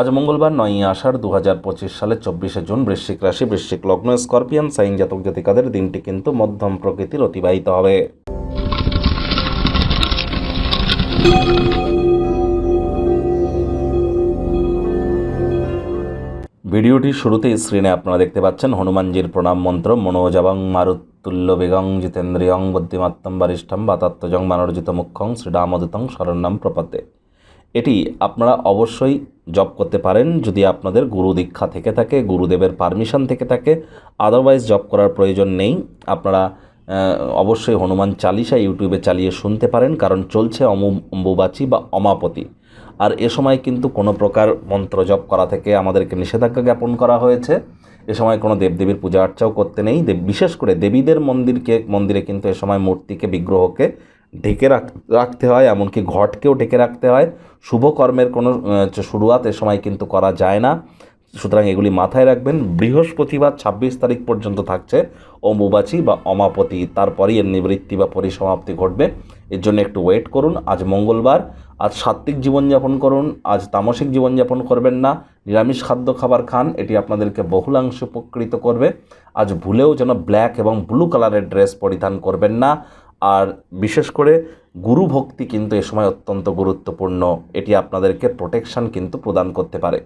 আজ মঙ্গলবার নয়ই আষাঢ় দু হাজার পঁচিশ সালের চব্বিশে জুন বৃশ্চিক রাশি, বৃশ্চিক লগ্ন, স্করপিয়ান, সাইন জাতক জাতিকাদের দিনটি কিন্তু মধ্যম প্রকৃতির অতিবাহিত হবে। ভিডিওটির শুরুতেই স্ক্রিনে আপনারা দেখতে পাচ্ছেন হনুমানজির প্রণাম মন্ত্র, মনোজবং মারুতুল্য বেগং জিতেন্দ্রিয়ং বুদ্ধিমাত্তম বারিষ্ঠম বাতাত্মজং মানর্জিত মুখ্যং শ্রীরামদূতং শরণ্যম প্রপদে এটি আপনারা অবশ্যই জব করতে পারেন যদি আপনাদের গুরু দীক্ষা থেকে থাকে, গুরুদেবের পারমিশন থেকে থাকে। আদারওয়াইজ জব করার প্রয়োজন নেই। আপনারা অবশ্যই হনুমান চালিসা ইউটিউবে চালিয়ে শুনতে পারেন, কারণ চলছে অমু, অম্বুবাচী বা অমাপতি। আর এ সময় কিন্তু কোনো প্রকার মন্ত্র জপ করা থেকে আমাদেরকে নিষেধাজ্ঞা জ্ঞাপন করা হয়েছে। এ সময় কোনো দেবদেবীর পূজা অর্চাও করতে নেই। বিশেষ করে দেবীদের মন্দিরকে, মন্দিরে কিন্তু এ সময় মূর্তিকে, বিগ্রহকে ঢেকে রাখ, রাখতে হয়, এমনকি ঘটকেও ঢেকে রাখতে হয়। শুভ কর্মের কোনো শুরুয়াত এ সময় কিন্তু করা যায় না। সুতরাং এগুলি মাথায় রাখবেন। বৃহস্পতিবার ছাব্বিশ তারিখ পর্যন্ত থাকছে অম্বুবাচী বা অমাপতি। তারপরেই এর নিবৃত্তি বা পরিসমাপ্তি ঘটবে। এর জন্য একটু ওয়েট করুন। আজ মঙ্গলবার। আজ সাত্ত্বিক জীবনযাপন করুন। আজ তামসিক জীবনযাপন করবেন না। নিরামিষ খাদ্য খাবার খান। এটি আপনাদেরকে বহুলাংশে উপকৃত করবে। আজ ভুলেও যেন ব্ল্যাক এবং ব্লু কালারের ড্রেস পরিধান করবেন না। আর বিশেষ করে গুরু ভক্তি কিন্তু এ সময় অত্যন্ত গুরুত্বপূর্ণ। এটি আপনাদেরকে প্রোটেকশন কিন্তু প্রদান করতে পারে।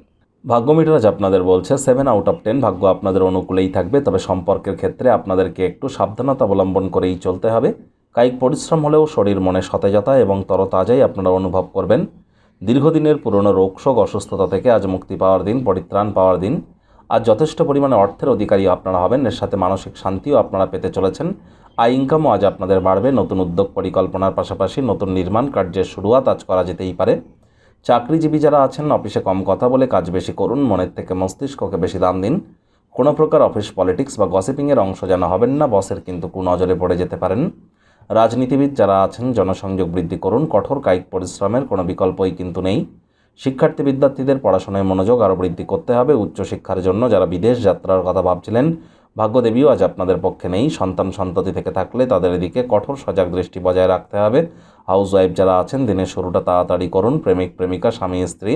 ভাগ্য মিটার আজ আপনাদের বলছে সেভেন আউট অফ টেন ভাগ্য আপনাদের অনুকূলেই থাকবে, তবে সম্পর্কের ক্ষেত্রে আপনাদেরকে একটু সাবধানতা অবলম্বন করেই চলতে হবে। কায়িক পরিশ্রম হলেও শরীর মনে সতেজতা এবং তরতাজাই আপনারা অনুভব করবেন। দীর্ঘদিনের পুরনো রোগশোক অসুস্থতা থেকে আজ মুক্তি পাওয়ার দিন, পরিত্রাণ পাওয়ার দিন। আজ যথেষ্ট পরিমাণে অর্থের অধিকারী আপনারা হবেন, এর সাথে মানসিক শান্তিও আপনারা পেতে চলেছেন। আয় ইনকামও আজ আপনাদের বাড়বে। নতুন উদ্যোগ পরিকল্পনার পাশাপাশি নতুন নির্মাণ কার্যের শুরুয়াত আজ করা যেতেই পারে। চাকরিজীবী যারা আছেন অফিসে কম কথা বলে কাজ বেশি করুন, মনের থেকে মস্তিষ্ককে বেশি দাম দিন। কোনো প্রকার অফিস পলিটিক্স বা গসিপিংয়ের অংশ যেন হবেন না বসের কিন্তু কুনজরে পড়ে যেতে পারেন। রাজনীতিবিদ যারা আছেন, জনসংযোগ বৃদ্ধি করুন, কঠোর কায়িক পরিশ্রমের কোনো বিকল্পই কিন্তু নেই। শিক্ষার্থী বিদ্যার্থীদের পড়াশোনায় মনোযোগ আরও বৃদ্ধি করতে হবে। উচ্চশিক্ষার জন্য যারা বিদেশ যাত্রার কথা ভাবছিলেন ভাগ্যদেবীও আজ আপনাদের পক্ষে নেই। সন্তান সন্ততি থেকে থাকলে তাদের এদিকে কঠোর সজাগ দৃষ্টি বজায় রাখতে হবে। হাউস ওয়াইফ যারা আছেন, দিনের শুরুটা তাড়াতাড়ি করুন। প্রেমিক, প্রেমিকা, স্বামী, স্ত্রী,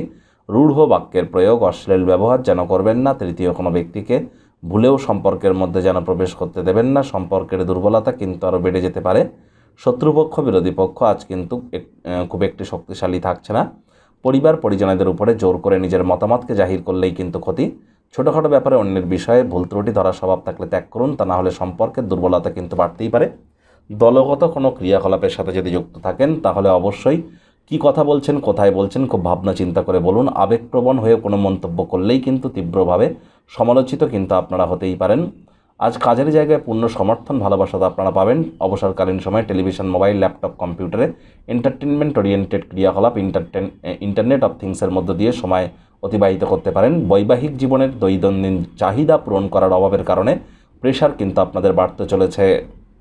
রূঢ় বাক্যের প্রয়োগ, অশ্লীল ব্যবহার যেন করবেন না। তৃতীয় কোনো ব্যক্তিকে ভুলেও সম্পর্কের মধ্যে যেন প্রবেশ করতে দেবেন না। সম্পর্কের দুর্বলতা কিন্তু আরও বেড়ে যেতে পারে। শত্রুপক্ষ, বিরোধী পক্ষ আজ কিন্তু খুব একটি শক্তিশালী থাকছে না। পরিবার, পরিজনদের উপরে জোর করে নিজের মতামতকে জাহির করলেই কিন্তু ক্ষতি। ছোটোখাটো ব্যাপারে অন্যের বিষয়ে ভুল ত্রুটি ধরার স্বভাব থাকলে ত্যাগ করুন। তা না হলে সম্পর্কের দুর্বলতা কিন্তু বাড়তেই পারে। দলগত কোনো ক্রিয়াকলাপের সাথে যদি যুক্ত থাকেন, তাহলে অবশ্যই কি কথা বলছেন, কোথায় বলছেন, খুব ভাবনা চিন্তা করে বলুন। আবেগপ্রবণ হয়ে কোনো মন্তব্য করলেই কিন্তু তীব্রভাবে সমালোচিত কিন্তু আপনারা হতেই পারেন। আজ কাজের জায়গায় পূর্ণ সমর্থন, ভালোবাসা তো আপনারা পাবেন। অবসরকালীন সময় টেলিভিশন, মোবাইল, ল্যাপটপ, কম্পিউটারে এন্টারটেনমেন্ট ওরিয়েন্টেড ক্রিয়াকলাপ ইন্টারটেন ইন্টারনেট অফ থিংসের মধ্য দিয়ে সময় অতিবাহিত করতে পারেন। বৈবাহিক জীবনের দৈনন্দিন চাহিদা পূরণ করার অভাবের কারণে প্রেশার কিন্তু আপনাদের বাড়তে চলেছে।